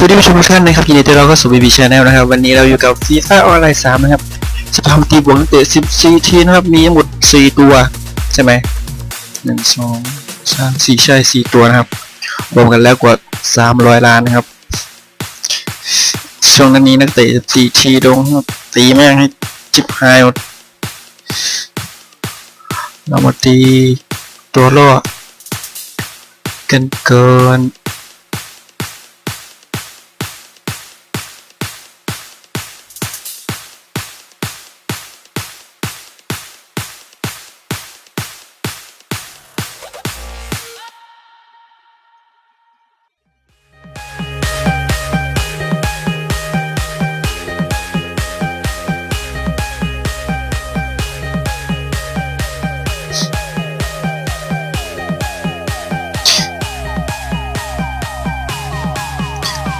สวัสดีผู้ชมทุกท่านนะครับยินดีต้อนรับเข้าสู่บีบีชาแนลนะครับ วันนี้เราอยู่กับฟีฟ่าออนไลน์สามนะครับจะทำตีบวกนักเตะ14ทีนะครับ มีทั้งหมด 4 ตัว ใช่ไหมหนึ่งสองสามสี่ใช่ 4 ตัวนะครับ รวมกันแล้วกว่า 300 ล้านนะครับ ช่วงนี้นักเตะ14ทีลงตีแม่งให้จิบหายหมดเรามาตีตัวล่อกันเกิน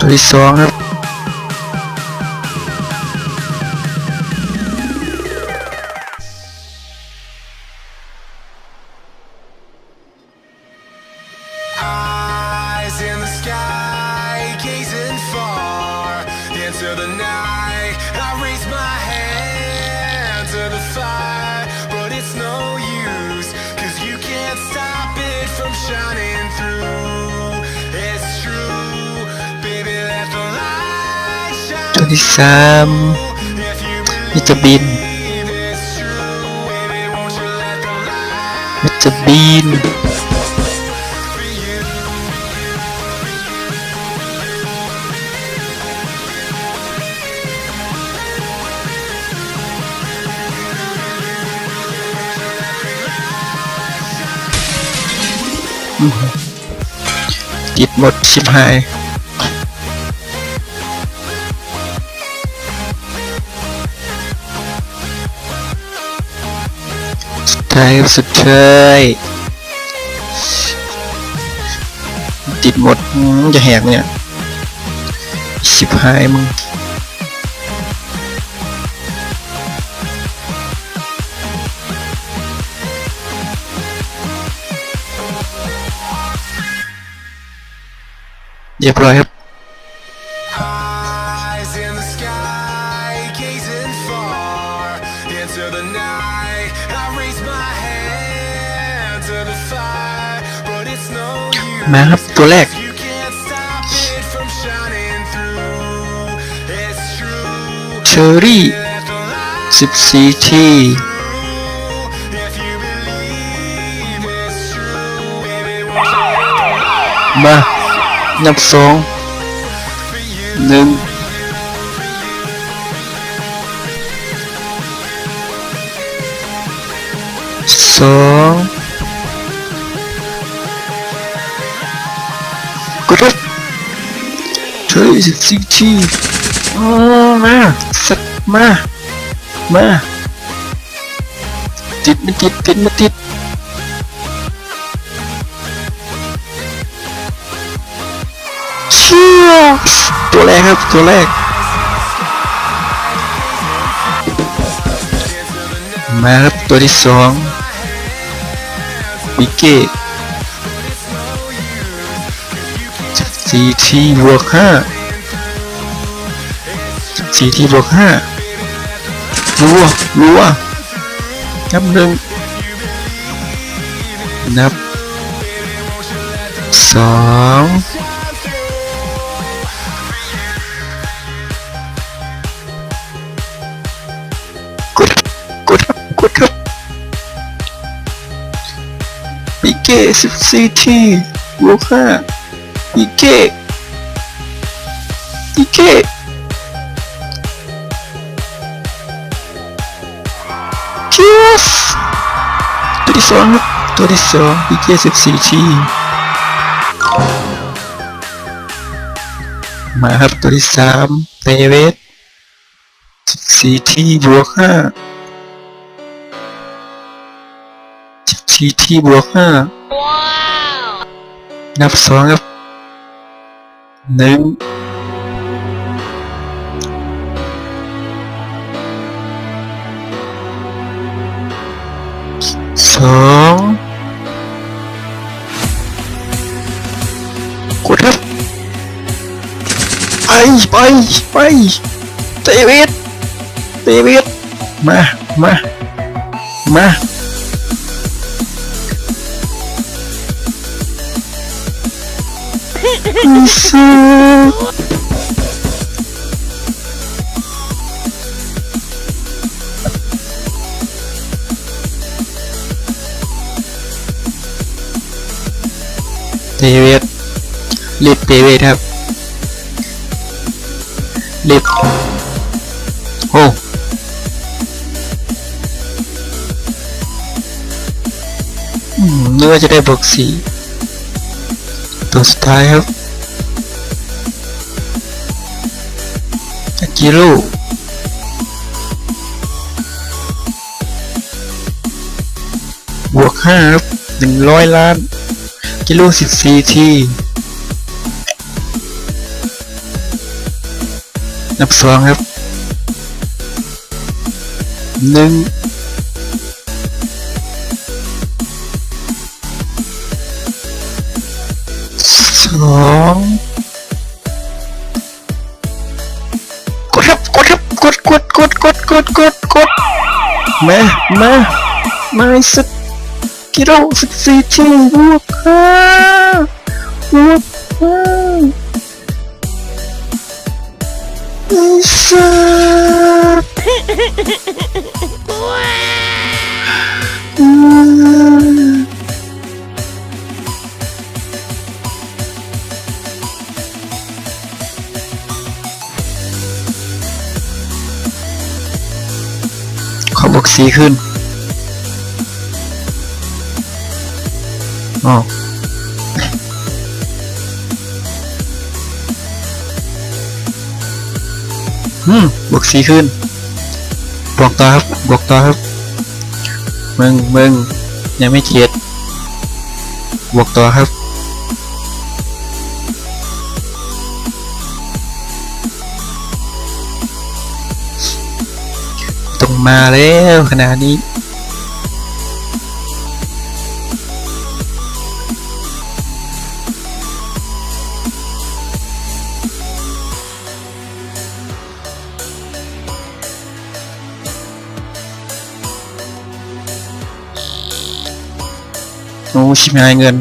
ตัว ที่สามมิจะบินมิจะบินติดหมดชิบหาย สุดท้สุดท้ายติดหมดจะแหกเนี่ยชิบหายมึงเรียบร้อยครับ มาครับ ตัวแรก เชอรี่สิบสี่ทีมานับสองหนึ่งสอง ยสิบสี่ทีมาสักมามาติดม่ติดติดม่ติดเชี่ยตัวแรกครับตัวแรกมาครับตัวที่สองวิกเก้สี่ทีบวกห้า สี่ทีบวกห้ารัวรัวนับหนึ่งนับสองกดกดครับกดครับวิกเก้สิบสี่ทีบวกห้าวิกเก้วิกเก้ ที่สองครับตัวที่สองอีกยี่สิบสี่ทีมาครับตัวที่สามเตเวสสิบสี่ทีบวกห้าสิบสี่ทีบวกห้านับสองครับหนึ่ง สองกดครับไปไปเด วิดเวิตรีบเวิดครับรีบโอ้อืมนึกว่าจะได้บวกสีตัวสุดท้ายครับอากิโร่บวกห้าครับหนึ่งร้อยล้าน กิโลสิบสี่ทีนับสองครับหนึ่งสองกดครับกดครับกดกดกดกดกดกดกดมามามาสัก กิโลสิบสี่ทีบวกห้าบวกห้าไอ้สัสอืมขอบวกสีขึ้น อ๋ออืมบวกสีขึ้นบวกต่อครับบวกต่อครับมึงมึงยังไม่เกียดบวกต่อครับต้องมาแล้วขนาดนี้ โอ้ชิบหายเงิน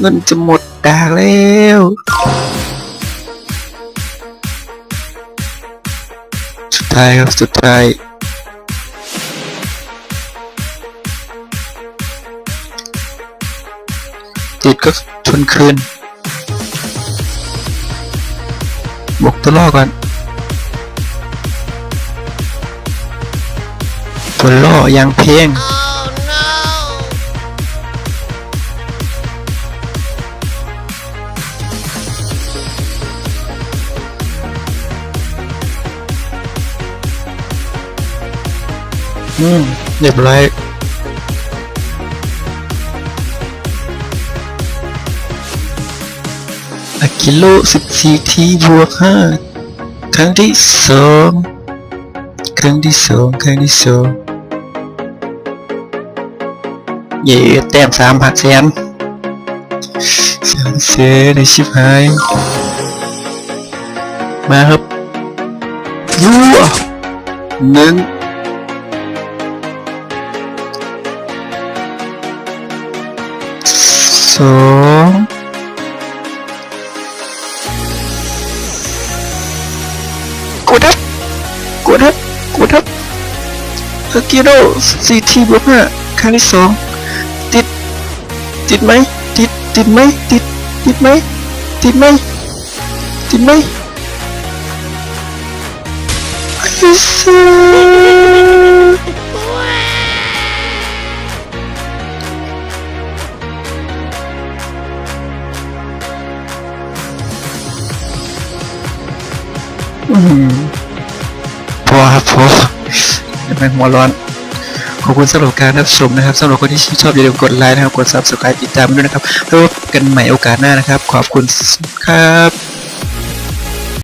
เงินจะหมดดากแล้วสุดท้ายครับสุดท้ายติดก็ชนคืนบวกตัวล่อก่อนตัวล่อยังเพลง อืมเรียบร้อยอะกิโลสิบสี่ทีบวกห้าครั้งที่สองครั้งที่สองครั้งที่สองเย่แต้มสามหักแสนสามแสนในชิบหาย มาครับยัวหนึ่ง สองกดทับกดทับกดทับอากิโร่สี่ทีบวกห้าครั้งที่สองติด ติดไหมติด ติดไหมติด ติดไหมติดไหมติดไหมไอ้สัส พอครับพออย่าไปหัวร้อน ขอบคุณสำหรับการรับชมนะครับสำหรับคนที่ชื่นชอบอย่าลืมกดไลค์นะครับ กด subscribe ติดตามด้วยนะครับแล้วกันใหม่โอกาสหน้านะครับ ขอบคุณครับ